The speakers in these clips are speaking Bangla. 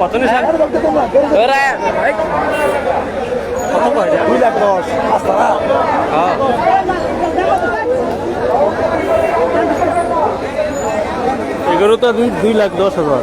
কত নিছেন ওরা এই, কত কয় এটা? দুই লাখ দশ আচ্ছা হ্যাঁ। এগুলো তো দুই দুই লাখ দশ হাজার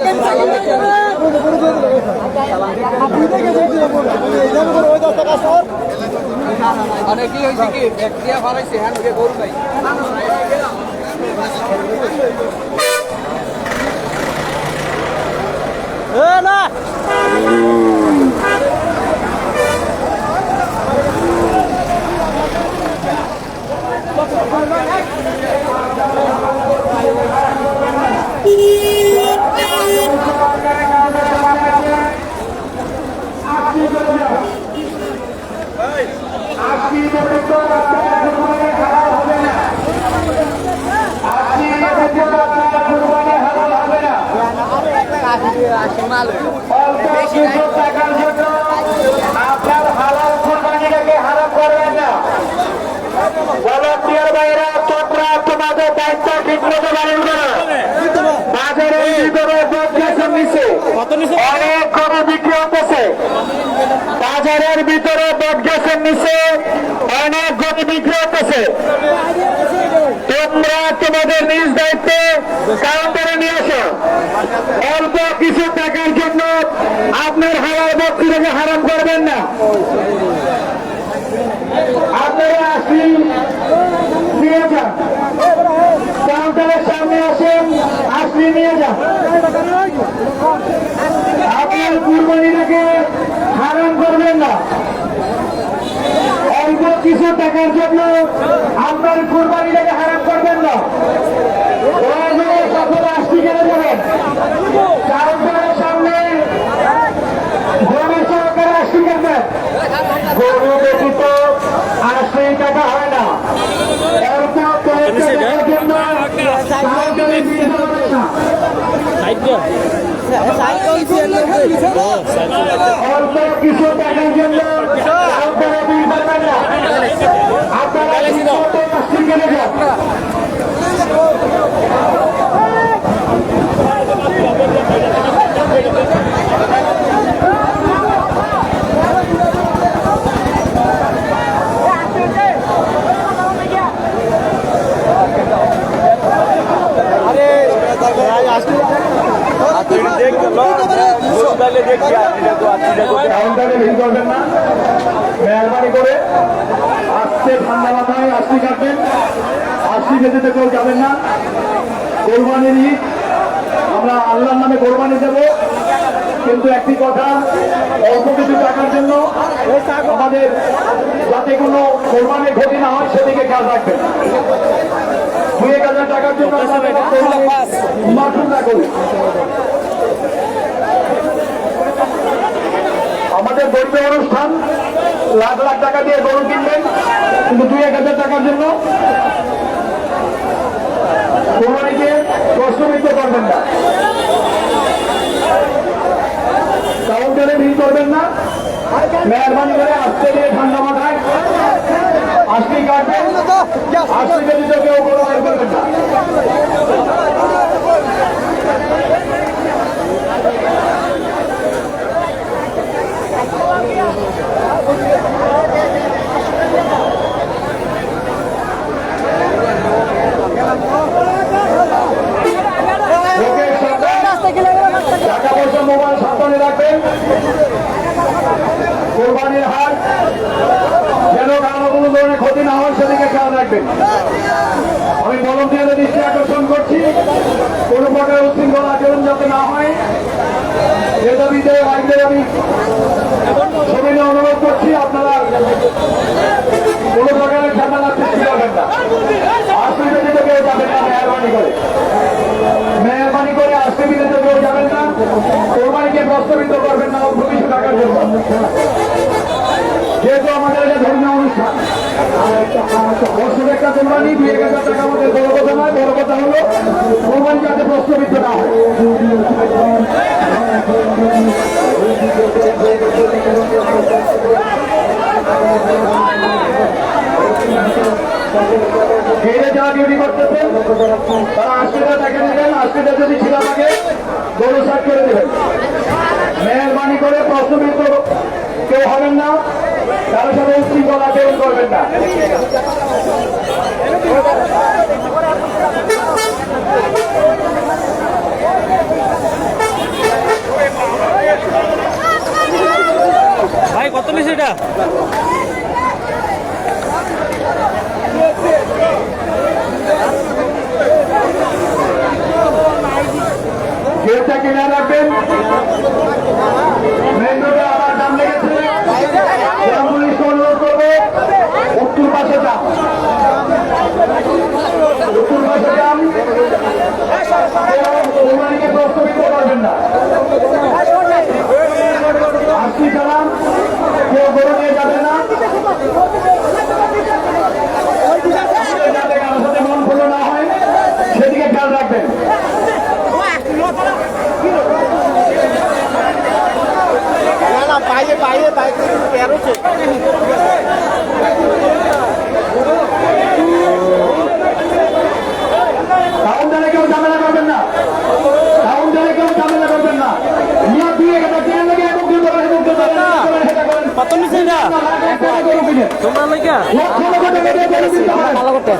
খেলতে কি হয়েছে কি ব্যাকটেরিয়া ফারাইছে হ্যাঁ ওকে গরু নাই এ না আপনার হালাল কুরবানিটাকে হারাম করবেন না ভলান্টিয়ার ভাইরা তোমরা তোমাদের দায়িত্ব ঠিক মতো পালন করো বাজারের ভিতরে গ্যাসের নিচে। অনেক গরু বিক্রি হতেছে বাজারের ভিতরে বট গ্যাসের নিচে। অনেক গরু বিক্রি হতেছে তোমরা তোমাদের নিজ দায়িত্বে কাউন্টারে নিয়ে আসো। অল্প কিছু টাকার জন্য আপনার হারার বক্তৃতাকে হারাম করবেন না আপনারা আসি নিয়ে যান কাউন্টারের সামনে আসেন, আসলি নিয়ে যান। আপনার কুরবানিটাকে হারাম করবেন না। অল্প কিছু টাকার জন্য আপনার কুরবানিটাকে হারাম করবেন না। দয়া করে সকলে আসতে গেলে যাবেন। কাউন্টারের সামনে গরু সহকারে আসতে করবেন গরু ব্যতীত আশি টাকা হয় অল্প কিছু টাকার জন্য কাউন্টারে দিয়ে যাবেন না আপনারা কাউন্টারে ভিড় করবেন না। মেহরবানি করে আসছে ঠান্ডা মাথায় আসছি কাটবেন। আসছি যেতে কেউ যাবেন না। কোরবানির ঈদ। আমরা আল্লাহর নামে কোরবানি দেব। কিন্তু একটি কথা অল্প কিছু টাকার জন্য আমাদের যাতে কোনো কোরবানির ক্ষতি না হয় সেদিকে খেয়াল রাখবেন। দুই এক হাজার টাকার জন্য মাঠুর না? করি আমাদের ধর্মীয় অনুষ্ঠান। লাখ লাখ টাকা দিয়ে গরু কিনবেন, কিন্তু দুই এক হাজার টাকার জন্য। কোনো প্রশ্নবিদ্ধ করবেন মোবাইল সাবধানে রাখবেন কোরবানির হার যেন কারও কোনো ধরনের ক্ষতি না হয় সেদিকে খেয়াল রাখবেন। আমি বলন্টিয়ারের দৃষ্টি আকর্ষণ করছি। কোন প্রকার উচ্ছৃঙ্খল আচরণ যাতে না হয় এ দাবিতে আগে আমি কেউ যাবেন না, মেহরবানি করে। মেহরবানি করে আসতে বিলেতে কেউ যাবেন না। কোরবানিকে প্রস্তাবিত করবেন না ভবিষ্য টাকার জন্য। যেহেতু আমাদের এটা ধর্মীয় অনুষ্ঠান। বছর একটা কোরবানি দুই এক হাজার টাকা আমাদের বড় কথা নয়, বড় কথা হলো কোরবানি যাতে প্রস্তাবিত না হয়। যারা ডিউটি করতেছেন, তারা আশিটা দেখে নেবেন। আশিটা যদি ছিল থাকে গরু সাত করে দেবেন। মেহরবানি করে প্রশ্নবিদ্ধ কেউ হবেন না তারা সাথে উচ্ছৃঙ্খল আচরণ করবেন না। ভাই, কত লিস এটা? প্রশ্ন পারবেন না আশি কালাম কেউ গরু নিয়ে যাবে না। তোমরা লাগা ভালো করতে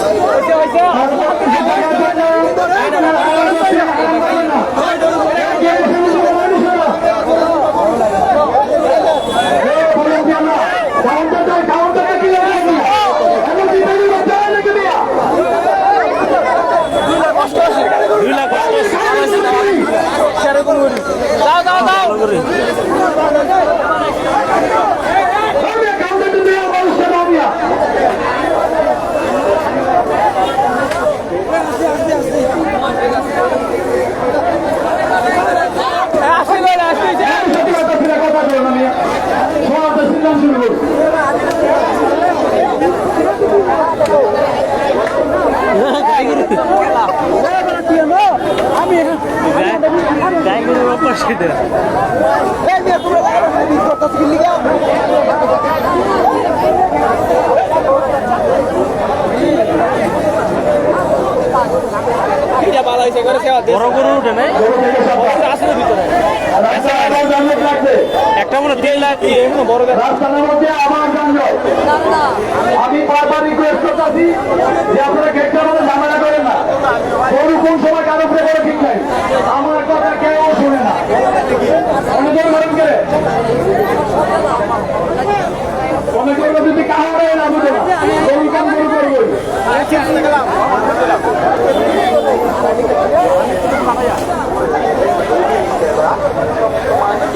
হয়েছে সেবা বড় গরু উঠে নাই। আসলে ভিতরে। একটা মনে তিন লাখ বড় আমি বারবার রিকোয়েস্ট করতেছি যে আপনারা গেটটা মানে ঝামেলা করেন না। কোন কোন সময় কারও উপরে করে ঠিক নাই। আমার কথা কেউ শুনে না। অনুযায়ী করেন করে অনেকের যদি কাহারে না বুঝে না।